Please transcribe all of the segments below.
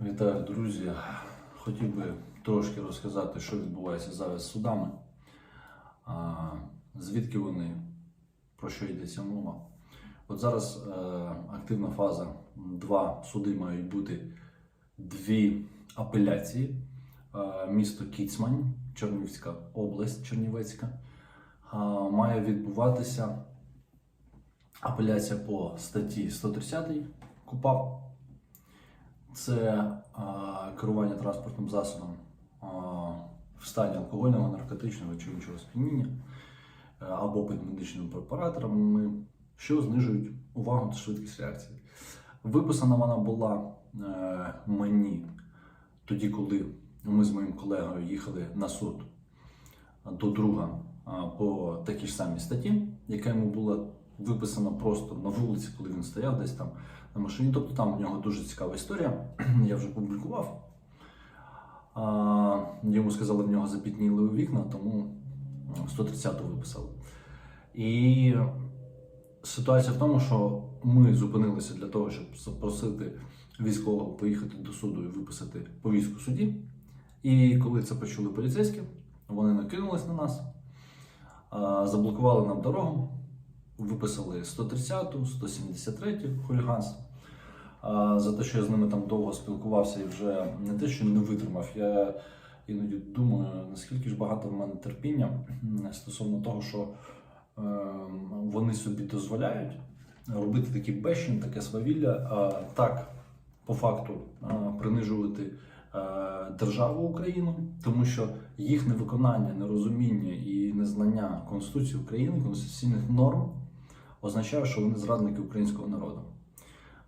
Вітаю, друзі. Хотів би трошки розказати, що відбувається зараз з судами, звідки вони, про що йдеться мова. От зараз е, активна фаза. Два суди мають бути дві апеляції. Е, місто Кіцмань, Чернівська область Чернівецька. Має відбуватися апеляція по статті 130 КУПАП. Це а, керування транспортним засобом а, в стані алкогольного, наркотичного чи іншого сп'яніння е, або під медичними препараторами, що знижують увагу та швидкість реакції. Виписана вона була е, мені тоді, коли ми з моїм колегою їхали на суд до друга по такій ж самій статті, яка йому була виписана просто на вулиці, коли він стояв десь там на машині. Тобто там у нього дуже цікава історія. Я вже публікував. А, йому сказали, в нього запітніли вікна, тому 130-ту виписали. І ситуація в тому, що ми зупинилися для того, щоб запросити військового поїхати до суду і виписати повістку суді. І коли це почули поліцейські, вони накинулись на нас, заблокували нам дорогу, виписали 130-ту, 173-ю хуліганство. За те, що я з ними там довго спілкувався і вже не те, що не витримав, я іноді думаю, наскільки ж багато в мене терпіння стосовно того, що е, вони собі дозволяють робити такі безчин, таке свавілля, так по факту е, принижувати е, державу Україну, тому що їх невиконання, нерозуміння і незнання Конституції України, конституційних норм означає, що вони зрадники українського народу.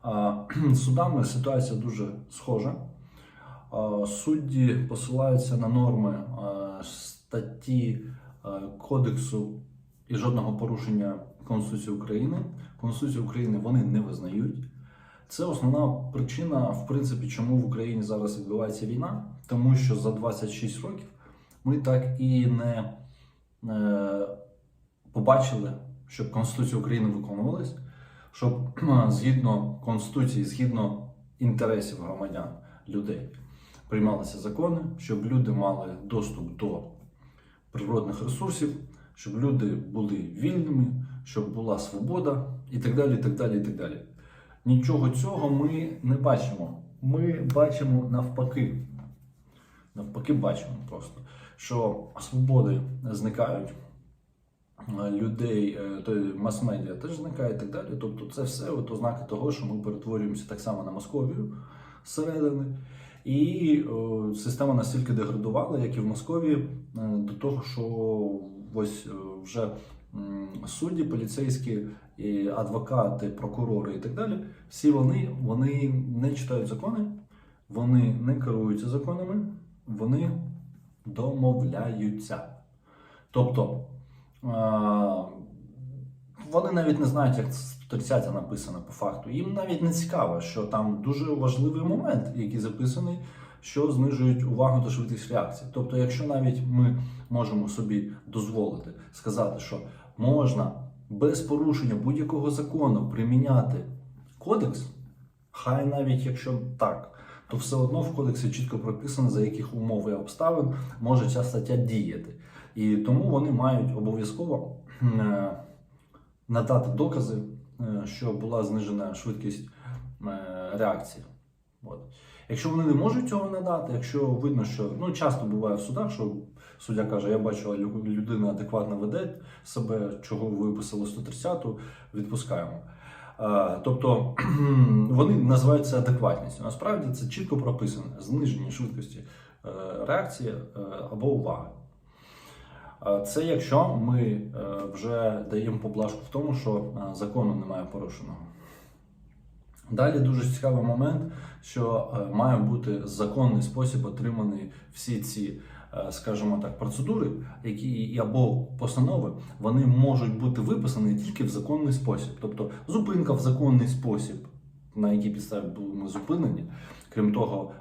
З Судами ситуація дуже схожа. Судді посилаються на норми статті Кодексу і жодного порушення Конституції України. Конституцію України вони не визнають. Це основна причина, в принципі, чому в Україні зараз відбувається війна, тому що за 26 років ми так і не е, побачили, щоб Конституція України виконувалась, щоб згідно Конституції, згідно інтересів громадян, людей приймалися закони, щоб люди мали доступ до природних ресурсів, щоб люди були вільними, щоб була свобода і так далі. і так далі, і так далі. Нічого цього ми не бачимо. Ми бачимо навпаки. Навпаки, бачимо просто, що свободи зникають, людей, е, мас-медіа теж зникає і так далі. Тобто, це все от ознаки того, що ми перетворюємося так само на Московію зсередини. І о, система настільки деградувала, як і в Московії, е, до того, що ось е, вже судді, поліцейські, і адвокати, прокурори і так далі, всі вони, вони не читають закони, вони не керуються законами, вони домовляються. Тобто вони навіть не знають, як 130 написано по факту. Їм навіть не цікаво, що там дуже важливий момент, який записаний, що знижують увагу та швидкість реакції. Тобто, якщо навіть ми можемо собі дозволити сказати, що можна без порушення будь-якого закону приміняти кодекс, хай навіть якщо так, то все одно в кодексі чітко прописано, за яких умов і обставин може ця стаття діяти. І тому вони мають обов'язково е, надати докази, е, що була знижена швидкість е, реакції. От. Якщо вони не можуть цього надати, якщо видно, що ну часто буває в судах, що суддя каже, я бачу, лю- людина адекватно веде себе, чого виписали 130-ту, відпускаємо. Тобто вони називаються адекватністю. Насправді це чітко прописано зниження швидкості реакції або уваги. Е, Це якщо ми е, вже даємо поблажку в тому, що е, закону немає порушеного. Далі дуже цікавий момент, що має бути законний спосіб отримані всі ці, скажімо так, процедури, які або постанови, вони можуть бути виписані тільки в законний спосіб. Тобто зупинка в законний спосіб, на якій підставі були ми зупинені. Крім того,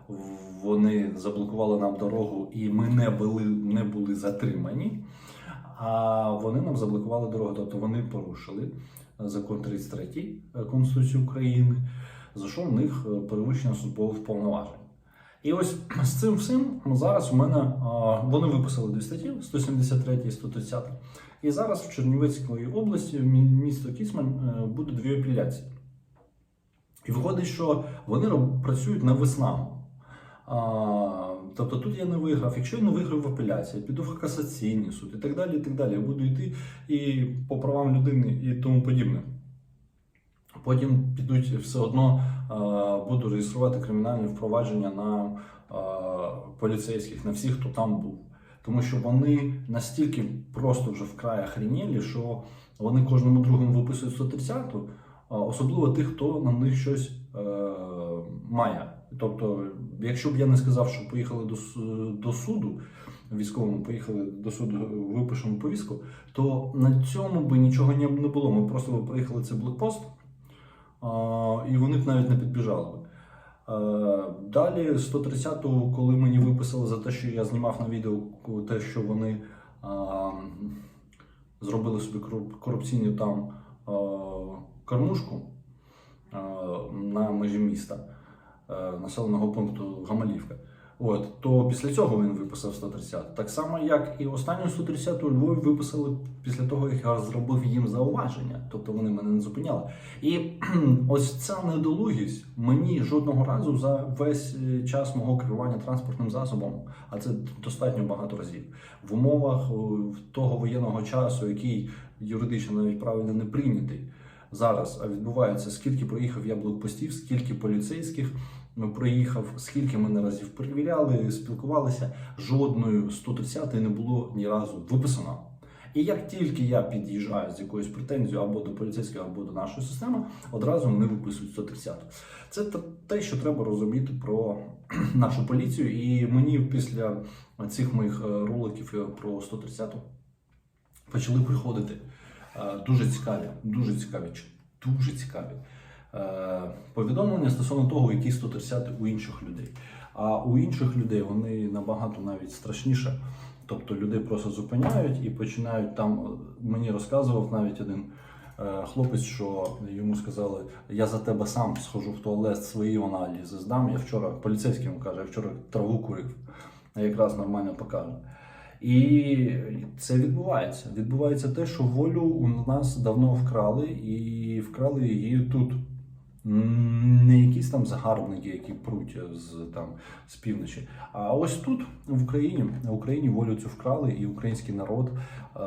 вони заблокували нам дорогу, і ми не були, не були затримані. А вони нам заблокували дорогу, тобто вони порушили закон 33 Конституції України, за що в них е, перевищення службових повноважень. І ось з цим всім зараз у мене вони виписали дві статті 173 і 130. І зараз в Чернівецькій області, місто Кіцмань, е, буде дві апеляції. І виходить, що вони працюють на веснам. А, тобто тут я не виграв. Якщо я не виграв в апеляції, піду в касаційний суд і так далі. і так далі. Я буду йти і по правам людини і тому подібне. Потім підуть все одно буду реєструвати кримінальне впровадження на поліцейських, на всіх, хто там був. Тому що вони настільки просто вже вкрай охренєлі, що вони кожному другому виписують 130-ту, а особливо тих, хто на них щось е, має. Тобто, якщо б я не сказав, що поїхали до, до суду, військовому поїхали до суду, випишемо повістку, то на цьому би нічого не було. Ми просто би проїхали цей блокпост, і вони б навіть не підбіжали. Е, Далі 130-ту, коли мені виписали за те, що я знімав на відео те, що вони зробили собі кору- корупційну там кормушку на межі міста е, населеного пункту Гамалівка. От, то після цього він виписав 130. Так само, як і останню 130 у Львові виписали після того, як я зробив їм зауваження. Тобто вони мене не зупиняли. І ось ця недолугість мені жодного разу за весь е, час мого керування транспортним засобом, а це достатньо багато разів, в умовах того воєнного часу, який юридично навіть правильно не прийнятий. Зараз відбувається, скільки проїхав я блокпостів, скільки поліцейських ну, проїхав, скільки мене разів перевіряли, спілкувалися. Жодної 130 не було ні разу виписано. І як тільки я під'їжджаю з якоюсь претензією або до поліцейського, або до нашої системи, одразу вони виписують 130. Це те- що треба розуміти про нашу поліцію. І мені після цих моїх е, роликів про 130 почали приходити дуже цікаві, дуже цікаві, дуже цікаві е, повідомлення стосовно того, які 130 у інших людей. А у інших людей вони набагато навіть страшніше. Тобто людей просто зупиняють і починають там. е, Мені розказував навіть один е, хлопець, що йому сказали: я за тебе сам схожу в туалет свої аналізи здам. Я вчора поліцейський йому каже, я вчора траву курив, якраз нормально покаже. І це відбувається. Відбувається те, що волю у нас давно вкрали, і вкрали її тут. Не якісь там загарбники, які пруть з там з півночі. А ось тут, в Україні, в Україні волю цю вкрали, і український народ е-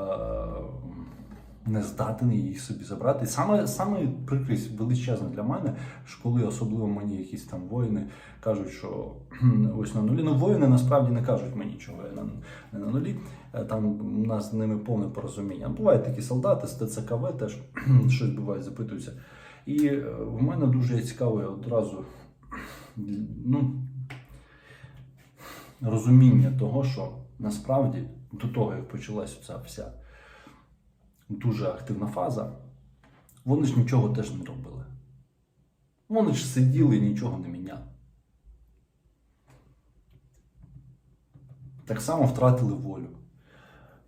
не здатний її собі забрати. Саме саме прикрість величезна для мене, що коли особливо мені якісь там воїни кажуть, що ось на нулі. Ну, воїни насправді не кажуть мені, чого я на, на нулі. Е, Там у нас з ними повне порозуміння. Бувають такі солдати з ТЦКВ теж щось буває, запитуються. І е, в мене дуже цікаве одразу ну, розуміння того, що насправді до того, як почалася ця вся дуже активна фаза, вони ж нічого теж не робили. Вони ж сиділи і нічого не міняли. Так само втратили волю.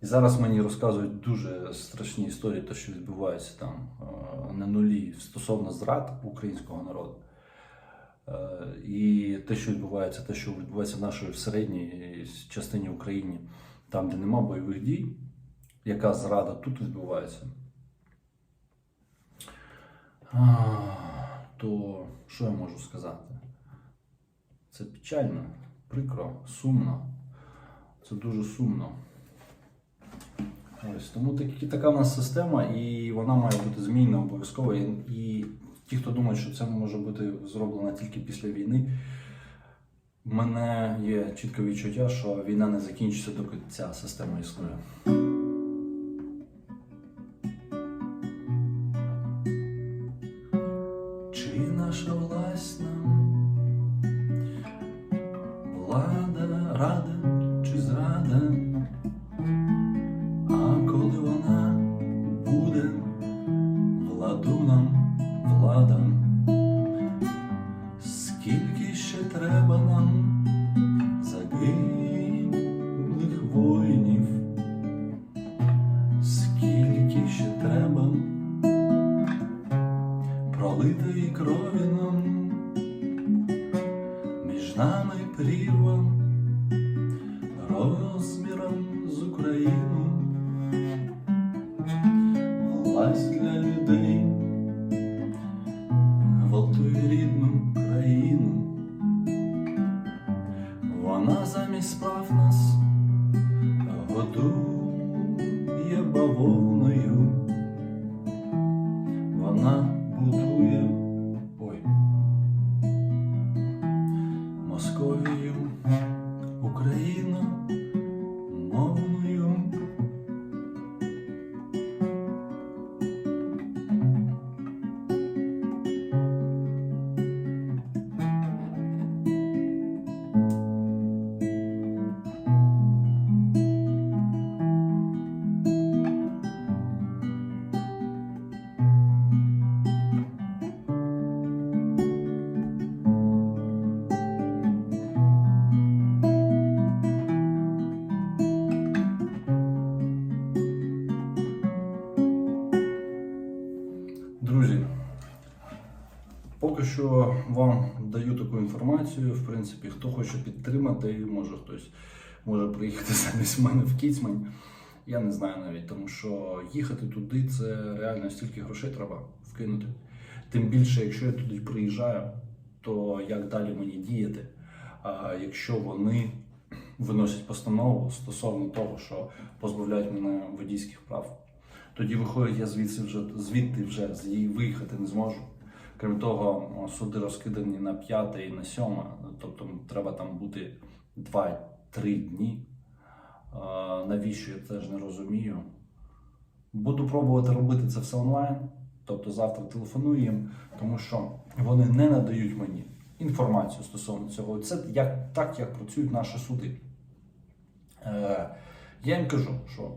І зараз мені розказують дуже страшні історії, те, що відбувається там е, на нулі стосовно зрад українського народу. Е, І те, що відбувається, те, що відбувається в нашій середній частині України, там, де нема бойових дій, яка зрада тут відбувається. То що я можу сказати? Це печально, прикро, сумно. Це дуже сумно. Ось тому такі, така в нас система, і вона має бути змінена обов'язково. І, і ті, хто думає, що це може бути зроблено тільки після війни, в мене є чітке відчуття, що війна не закінчиться, доки ця система існує. Вам даю таку інформацію. В принципі, хто хоче підтримати, може хтось може приїхати замість мене в Кіцмань. Я не знаю навіть, тому що їхати туди це реально стільки грошей треба вкинути. Тим більше, якщо я туди приїжджаю, то як далі мені діяти? А якщо вони виносять постанову стосовно того, що позбавляють мене водійських прав, тоді виходить, я звідси вже звідти вже виїхати не зможу. Крім того, суди розкидані на п'яте і на сьоме, тобто треба там бути 2-3 дні. Навіщо я теж не розумію. Буду пробувати робити це все онлайн, тобто завтра телефоную їм, тому що вони не надають мені інформацію стосовно цього. Це як, так, як працюють наші суди. Е, я їм кажу, що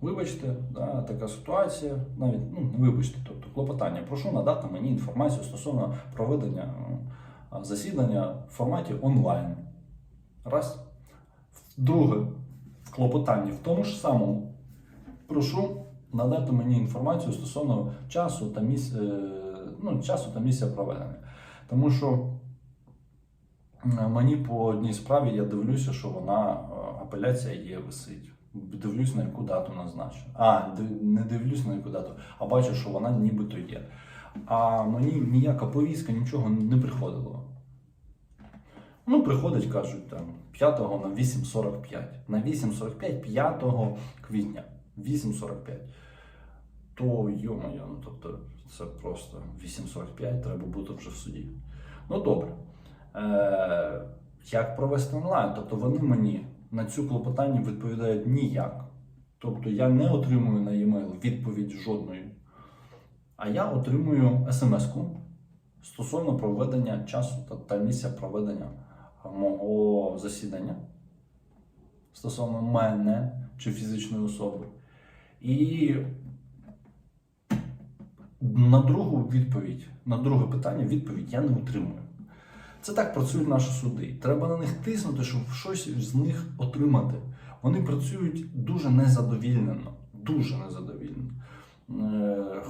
вибачте, да, така ситуація, навіть ну, вибачте, тобто клопотання, прошу надати мені інформацію стосовно проведення е, засідання в форматі онлайн. Раз. Друге, в клопотанні в тому ж самому прошу надати мені інформацію стосовно часу та місця, ну, часу та місця проведення. Тому що е, мені по одній справі я дивлюся, що вона е, апеляція є висить. Дивлюсь на яку дату назначено. А, не дивлюсь на яку дату, а бачу, що вона нібито є. А мені ніяка повістка, нічого не приходило. Ну, приходить, кажуть, там 5 на 8.45. На 8.45 5 квітня. 8.45. То йо-моє, ну тобто це просто 8.45, треба бути вже в суді. Ну добре. Е, як провести онлайн? Тобто вони мені на цю клопотання відповідають ніяк. Тобто я не отримую на e-mail відповідь жодної. А я отримую смс-ку стосовно проведення часу та, місця проведення мого засідання стосовно мене чи фізичної особи. І на другу відповідь, на друге питання відповідь я не отримую. Це так працюють наші суди. Треба на них тиснути, щоб щось з них отримати. Вони працюють дуже незадовільнено. Дуже незадовільно. Е,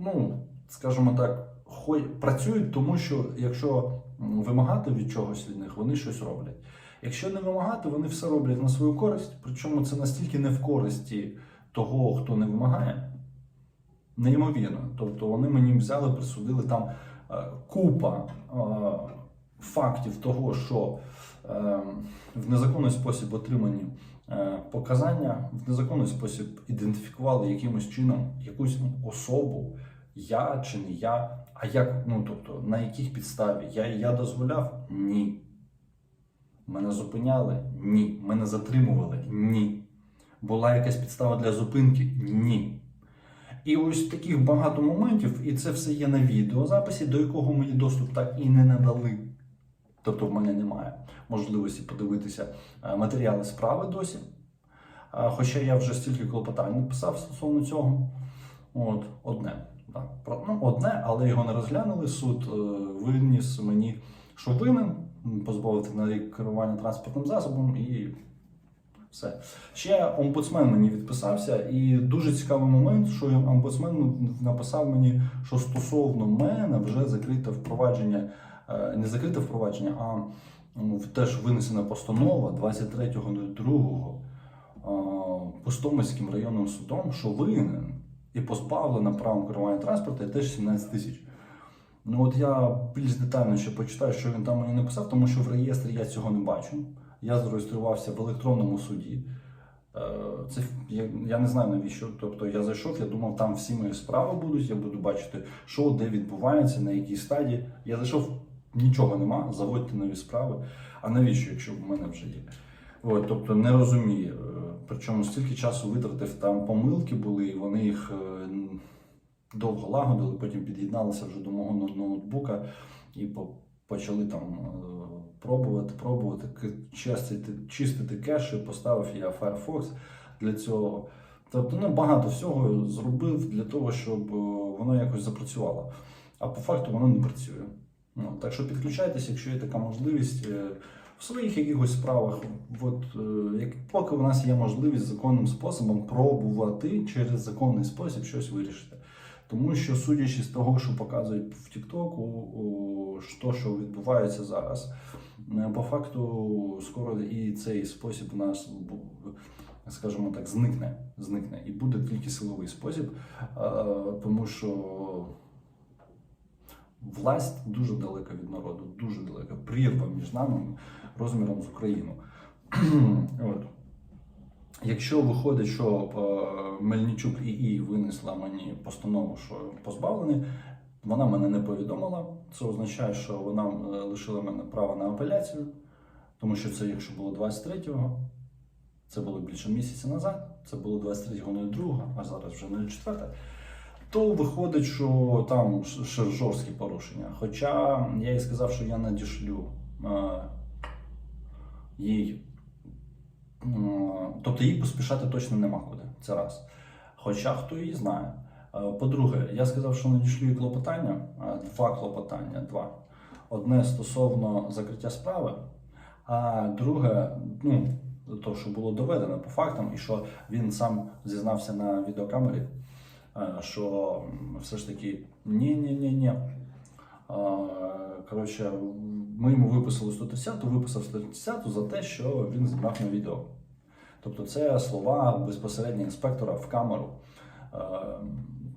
ну, скажімо так, хой- працюють, тому що якщо вимагати від чогось від них, вони щось роблять. Якщо не вимагати, вони все роблять на свою користь, причому це настільки не в користі того, хто не вимагає, неймовірно. Тобто вони мені взяли, присудили там е, купа е, фактів того, що е, в незаконний спосіб отримані е, показання, в незаконний спосіб ідентифікували якимось чином якусь особу, я чи не я, а як, ну тобто, на яких підставі я, я дозволяв? Ні. Мене зупиняли? Ні. Мене затримували? Ні. Була якась підстава для зупинки? Ні. І ось таких багато моментів, і це все є на відеозаписі, до якого мені доступ так і не надали. Тобто в мене немає можливості подивитися е, матеріали справи досі. Хоча я вже стільки клопотань написав стосовно цього. От, одне. Так. Ну, одне, але його не розглянули. Суд е, виніс мені, що винен, позбавити на рік керування транспортним засобом і все. Ще омбудсмен мені відписався, і дуже цікавий момент, що омбудсмен написав мені, що стосовно мене вже закрите впровадження, е, не закрите впровадження, а ну, теж винесена постанова 23.02 Пустомельським районним судом, що винен і позбавлена правом керування транспорту і теж 17 тисяч. Ну от я більш детально ще почитаю, що він там мені написав, тому що в реєстрі я цього не бачу. Я зареєструвався в електронному суді. Е, Це я, я не знаю навіщо. Тобто я зайшов, я думав, там всі мої справи будуть. Я буду бачити, що де відбувається, на якій стадії. Я зайшов, нічого нема, заводьте нові справи. А навіщо, якщо в мене вже є? От, тобто не розумію. Е, Причому стільки часу витратив, там помилки були, і вони їх е, довго лагодили, потім під'єдналися вже до мого ноутбука і почали там е, пробувати, пробувати чистити, чистити кеші, поставив я Firefox для цього. Тобто ну, багато всього зробив для того, щоб воно якось запрацювало. А по факту воно не працює. Ну, так що підключайтеся, якщо є така можливість. е, В своїх якихось справах, от, е, як, поки у нас є можливість законним способом пробувати через законний спосіб щось вирішити. Тому що, судячи з того, що показують в Тіктоку, що, що відбувається зараз, е, по факту скоро і цей спосіб у нас, скажімо так, зникне. зникне. І буде тільки силовий спосіб, тому що власть дуже далека від народу, дуже далека. Прірва між нами розміром з Україну. От. Якщо виходить, що е, Мельничук ІІ винесла мені постанову, що позбавлений, вона мене не повідомила. Це означає, що вона е, лишила мене право на апеляцію, тому що це, якщо було 23-го, це було більше місяця назад, це було 23.02, а зараз вже 04 то виходить, що там жорсткі порушення. Хоча я їй сказав, що я надішлю е, їй. Тобто їй поспішати точно нема куди. Це раз. Хоча хто її знає. Е, По-друге, я сказав, що надішлю їй клопотання, е, два клопотання, два. Одне стосовно закриття справи, а друге, ну, то, що було доведено по фактам, і що він сам зізнався на відеокамері, що все ж таки ні-ні-ні-ні. Е, Коротше, ми йому виписали 130, виписав 130 за те, що він зібрав на відео. Тобто це слова безпосередньо інспектора в камеру. Е,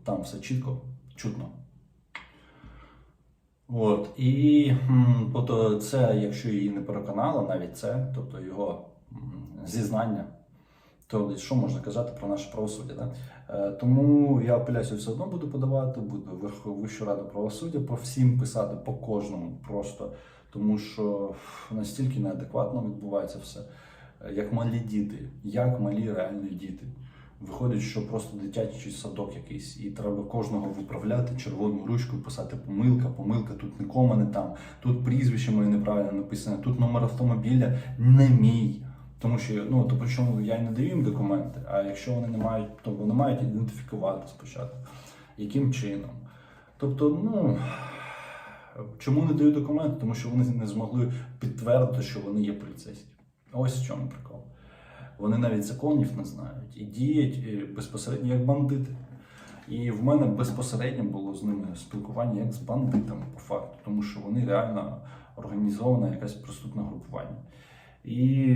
Там все чітко, чутно. От. І тобто це, якщо її не переконало, навіть це, тобто його зізнання, то що можна казати про наше правосуддя? Да? Е, Тому я апеляцію все одно буду подавати, буду в Вищу раду правосуддя по всім писати, по кожному просто, тому що настільки неадекватно відбувається все. Е, Як малі діти, як малі реальні діти. Виходить, що просто дитячий садок якийсь, і треба кожного виправляти червоною ручкою, писати помилка, помилка, тут нікому не там, тут прізвище моє неправильно написане, тут номер автомобіля не мій. Тому що ну то причому я не даю їм документи. А якщо вони не мають, то вони мають ідентифікувати спочатку. Яким чином? Тобто, ну чому не даю документи? Тому що вони не змогли підтвердити, що вони є поліцейські. Ось в чому прикол. Вони навіть законів не знають і діють безпосередньо як бандити. І в мене безпосередньо було з ними спілкування як з бандитами, по факту, тому що вони реально організоване якесь преступне групування. І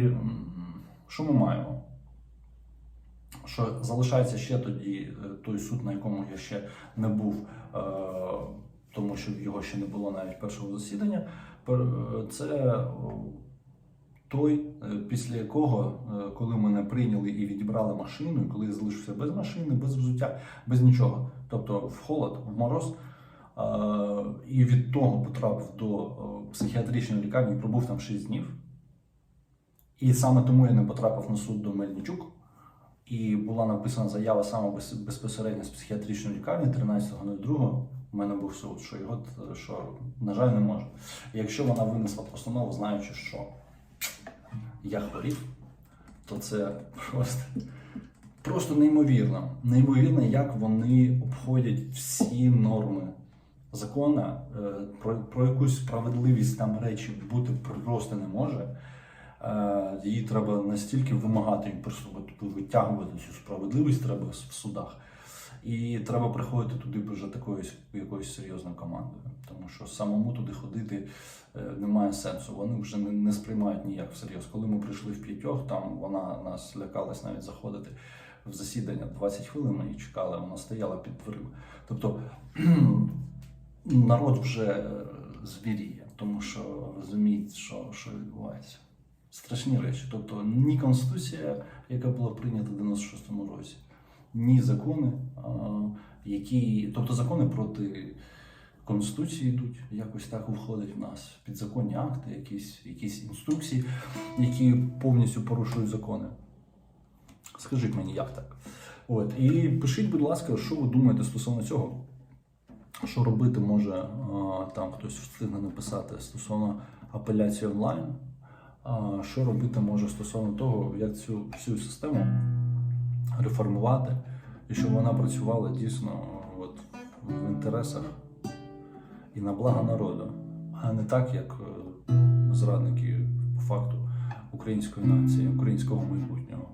що ми маємо? Що залишається ще тоді е, той суд, на якому я ще не був, е, тому що його ще не було навіть першого засідання. Е, Це той, після якого, коли мене прийняли і відібрали машину, і коли я залишився без машини, без взуття, без нічого, тобто в холод, в мороз, і від того потрапив до психіатричної лікарні, пробув там 6 днів. І саме тому я не потрапив на суд до Мельничук. І була написана заява саме безпосередньо з психіатричної лікарні 13.02. У мене був суд, що його що, на жаль, не можу. І якщо вона винесла постанову, знаючи, що я хворів, то це просто, просто неймовірно. Неймовірно, як вони обходять всі норми закону, е, про, про якусь справедливість там речі бути просто не може. Е, Її треба настільки вимагати і от витягувати цю справедливість треба в судах. І треба приходити туди вже такою якоюсь серйозною командою, тому що самому туди ходити е, немає сенсу. Вони вже не, не сприймають ніяк всерйоз. Коли ми прийшли в п'ятьох, там вона нас лякалась навіть заходити в засідання 20 хвилин. Ми її чекали, вона стояла під дверима. Тобто народ вже е, звіріє, тому що розуміють, що, що відбувається. Страшні речі. Тобто ні конституція, яка була прийнята в 96-му році, ні закони, які, тобто закони проти Конституції йдуть, якось так входить в нас. Підзаконні акти, якісь, якісь інструкції, які повністю порушують закони. Скажіть мені, як так? От, і пишіть, будь ласка, що ви думаєте стосовно цього. Що робити може там хтось встигне написати стосовно апеляції онлайн. Що робити може стосовно того, як цю всю систему реформувати, і щоб вона працювала дійсно от, в інтересах і на благо народу, а не так, як е, зрадники по факту української нації, українського майбутнього.